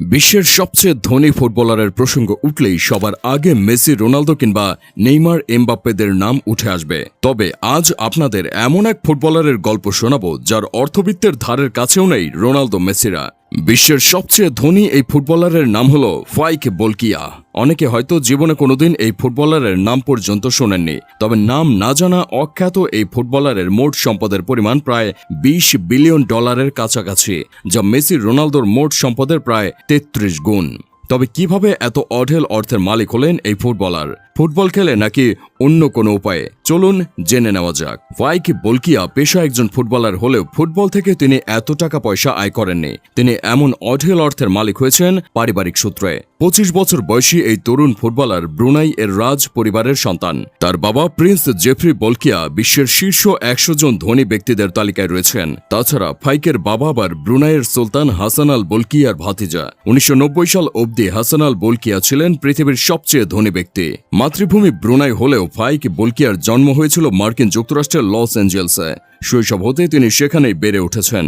বিশ্বের সবচেয়ে ধনী ফুটবলারের প্রসঙ্গ উঠলেই সবার আগে মেসি, রোনালদো কিংবা নেইমার, এমবাপ্পেদের নাম উঠে আসবে। তবে আজ আপনাদের এমন এক ফুটবলারের গল্প শোনাব যার অর্থবিত্তের ধারের কাছেও নেই রোনালদো মেসিরা বিশ্বের সবচেয়ে ধনী এই ফুটবলারের নাম হল ফাইক বলকিয়া। অনেকে হয়তো জীবনে কোনোদিন এই ফুটবলারের নাম পর্যন্ত শোনেননি, তবে নাম না জানা অখ্যাত এই ফুটবলারের মোট সম্পদের পরিমাণ প্রায় বিশ বিলিয়ন ডলারের কাছাকাছি, যা মেসি রোনালদোর মোট সম্পদের প্রায় তেত্রিশ গুণ। তবে কীভাবে এত অঢেল অর্থের মালিক হলেন এই ফুটবলার? ফুটবল খেলে নাকি অন্য কোনো উপায়ে? চলুন জেনে নেওয়া যাক। ফাইক বলকিয়া পেশা একজন ফুটবলার হলেও ফুটবল থেকে তিনি এত টাকা পয়সা আয় করেননি। তিনি এমন অঢেল অর্থের মালিক হয়েছেন পারিবারিক সূত্রে। পঁচিশ বছর বয়সী এই তরুণ ফুটবলার ব্রুনাই এর রাজ পরিবারের সন্তান। তার বাবা প্রিন্স জেফ্রি বলকিয়া বিশ্বের শীর্ষ একশো জন ধনী ব্যক্তিদের তালিকায় রয়েছেন। তাছাড়া ফাইকের বাবা আবার ব্রুনাইয়ের সুলতান হাসান আল বলকিয়ার ভাতিজা। উনিশশো নব্বই সাল অবধি হাসান আল বলকিয়া ছিলেন পৃথিবীর সবচেয়ে ধনী ব্যক্তি। মাতৃভূমি ব্রুনাই হলেও ফাইক বলকিয়ার জন্ম হয়েছিল মার্কিন যুক্তরাষ্ট্রের লস অ্যাঞ্জেলসে শৈশব হতে তিনি সেখানেই বেড়ে উঠেছেন।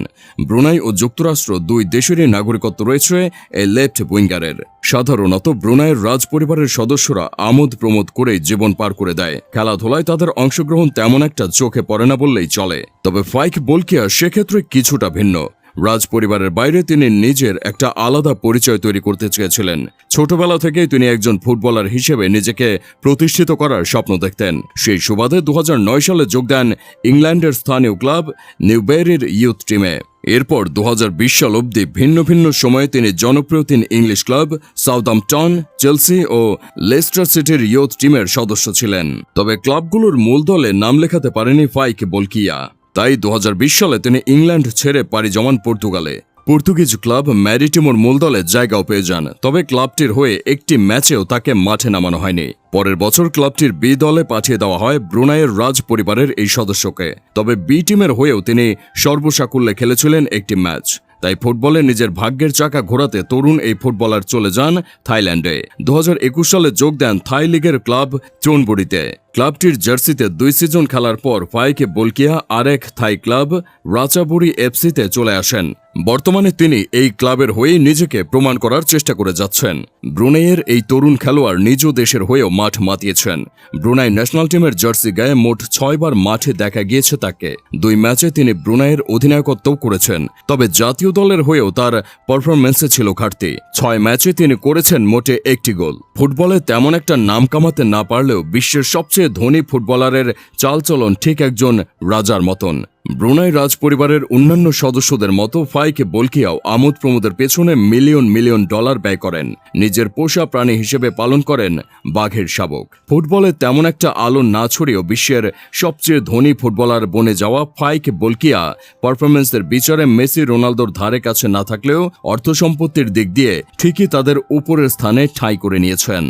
ব্রুনাই ও যুক্তরাষ্ট্র দুই দেশেরই নাগরিকত্ব রয়েছে এই লেফট উইঙ্গারের। সাধারণত ব্রুনাইয়ের রাজ পরিবারের সদস্যরা আমোদ প্রমোদ করে জীবন পার করে দেয়। খেলাধুলায় তাদের অংশগ্রহণ তেমন একটা চোখে পড়ে না বললেই চলে। তবে ফাইক বলকিয়া সেক্ষেত্রে কিছুটা ভিন্ন। রাজ পরিবারের বাইরে তিনি নিজের একটা আলাদা পরিচয় তৈরি করতে চেয়েছিলেন। ছোটবেলা থেকেই তিনি একজন ফুটবলার হিসেবে নিজেকে প্রতিষ্ঠিত করার স্বপ্ন দেখতেন। সেই সুবাদে দু হাজার নয় সালে যোগ দেন ইংল্যান্ডের স্থানীয় ক্লাব নিউবেরির ইউথ টিমে। এরপর দু হাজার বিশ সাল অবধি ভিন্ন ভিন্ন সময়ে তিনি জনপ্রিয় তিন ইংলিশ ক্লাব সাউদাম্পটন, চেলসি ও লেস্টার সিটির ইয়ুথ টিমের সদস্য ছিলেন। তবে ক্লাবগুলোর মূল দলে নাম লেখাতে পারেনি ফাইক বলকিয়া। তাই দু হাজার বিশ সালে তিনি ইংল্যান্ড ছেড়ে পাড়ি জমান পর্তুগালে। পর্তুগিজ ক্লাব ম্যারিটিমোর মূল দলে জায়গাও পেয়ে যান। তবে ক্লাবটির হয়ে একটি ম্যাচেও তাকে মাঠে নামানো হয়নি। পরের বছর ক্লাবটির বি দলে পাঠিয়ে দেওয়া হয় ব্রুনাইয়ের রাজ পরিবারের এই সদস্যকে। তবে বি টিমের হয়েও তিনি সর্বসাকুল্যে খেলেছিলেন একটি ম্যাচ। তাই ফুটবলে নিজের ভাগ্যের চাকা ঘোরাতে তরুণ এই ফুটবলার চলে যান থাইল্যান্ডে। দু হাজার একুশ সালে যোগ দেন থাই লিগের ক্লাব চোনবুড়িতে। ক্লাবটির জার্সিতে দুই সিজন খেলার পর ফাইকে বলকিয়া আরেক থাই ক্লাব রাচাবুড়ি এফসিতে চলে আসেন। বর্তমানে তিনি এই ক্লাবের হয়েই নিজেকে প্রমাণ করার চেষ্টা করে যাচ্ছেন। ব্রুনাইয়ের এই তরুণ খেলোয়াড় নিজ দেশের হয়েও মাঠ মাতিয়েছেন। ব্রুনাই ন্যাশনাল টিমের জার্সি গায়ে মোট ছয়বার মাঠে দেখা গিয়েছে তাকে। দুই ম্যাচে তিনি ব্রুনাইয়ের অধিনায়কত্বও করেছেন। তবে জাতীয় দলের হয়েও তার পারফরমেন্সে ছিল ঘাটতি। ছয় ম্যাচে তিনি করেছেন মোটে একটি গোল। ফুটবলে তেমন একটা নাম কামাতে না পারলেও বিশ্বের সবচেয়ে ধনী ফুটবলারের চালচলন ঠিক একজন রাজার মতন। ব্রুনাই রাজ পরিবারের অন্যান্য সদস্যদের মতো ফাইকে বলকিয়াও আমোদ প্রমোদের পেছনে মিলিয়ন মিলিয়ন ডলার ব্যয় করেন। নিজের পোষা প্রাণী হিসেবে পালন করেন বাঘের শাবক। ফুটবলে তেমন একটা আলো না ছড়িয়েও বিশ্বের সবচেয়ে ধনী ফুটবলার বনে যাওয়া ফাইক বলকিয়া পারফরমেন্সের বিচারে মেসি রোনালদোর ধারে কাছে না থাকলেও অর্থ সম্পত্তির দিক দিয়ে ঠিকই তাদের উপরের স্থানে ঠাঁই করে নিয়েছেন।